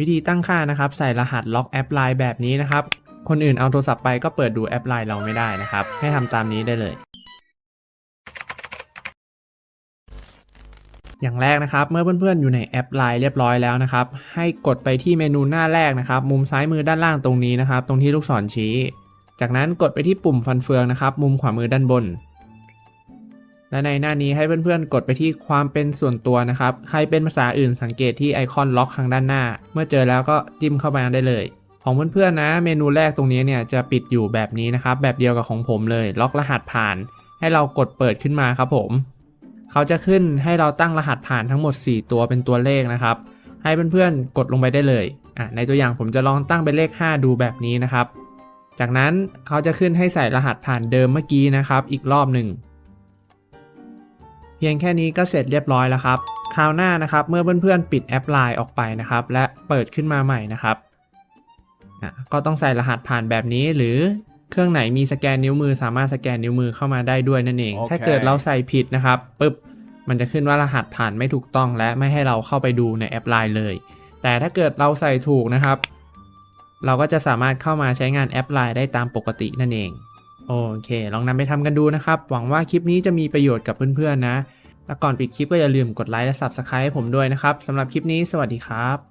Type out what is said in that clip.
วิธีตั้งค่านะครับใส่รหัสล็อกแอปไลน์แบบนี้นะครับ คนอื่นเอาโทรศัพท์ไปก็เปิดดูแอปไลน์เราไม่ได้นะครับ ให้ทำตามนี้ได้เลย อย่างแรกนะครับ เมื่อเพื่อนๆอยู่ในแอปไลน์เรียบร้อยแล้วนะครับ ให้กดไปที่เมนูหน้าแรกนะครับ มุมซ้ายมือด้านล่างตรงนี้นะครับ ตรงที่ลูกศรชี้ จากนั้นกดไปที่ปุ่มฟันเฟืองนะครับ มุมขวามือด้านบน และในหน้านี้ให้เพื่อนๆ กดไปที่ความเป็นส่วนตัวนะครับ ใครเป็นภาษาอื่นสังเกตที่ไอคอนล็อกข้างด้านหน้า เมื่อเจอแล้วก็จิ้มเข้าไปได้เลย ของเพื่อนๆนะ เมนูแรกตรงนี้เนี่ยจะปิดอยู่แบบนี้นะครับ แบบเดียวกับของผมเลย ล็อกรหัสผ่าน ให้เรากดเปิดขึ้นมาครับผม เขาจะขึ้นให้เราตั้งรหัสผ่านทั้งหมด 4 ตัวเป็นตัวเลขนะครับ ให้เพื่อนๆ กดลงไปได้เลยอะในตัวอย่างผมจะลองตั้งเป็นเลข 5 ดูแบบนี้นะครับ จากนั้นเขาจะขึ้นให้ใส่รหัสผ่านเดิมเมื่อกี้นะครับ อีกรอบหนึ่ง เพียงแค่นี้ก็เสร็จเรียบร้อยแล้วครับ คราวหน้านะครับเมื่อเพื่อนๆปิดแอปไลน์ออกไปนะครับ และเปิดขึ้นมาใหม่นะครับอะก็ต้องใส่รหัสผ่านแบบนี้หรือเครื่องไหนมีสแกนนิ้วมือสามารถสแกนนิ้วมือเข้ามาได้ด้วยนั่นเองโอเคถ้าเกิดเราใส่ผิดนะครับปุ๊บมันจะขึ้นว่ารหัสผ่านไม่ถูกต้องและไม่ให้เราเข้าไปดูในแอปไลน์เลย แต่ถ้าเกิดเราใส่ถูกนะครับ เราก็จะสามารถเข้ามาใช้งานแอปไลน์ได้ตามปกตินั่นเอง โอเค ลองนำไปทำกันดูนะครับ หวังว่าคลิปนี้จะมีประโยชน์กับเพื่อนๆนะ แล้วก่อนปิดคลิปก็อย่าลืมกดไลค์และ Subscribe ให้ผมด้วยนะครับสำหรับคลิปนี้สวัสดีครับ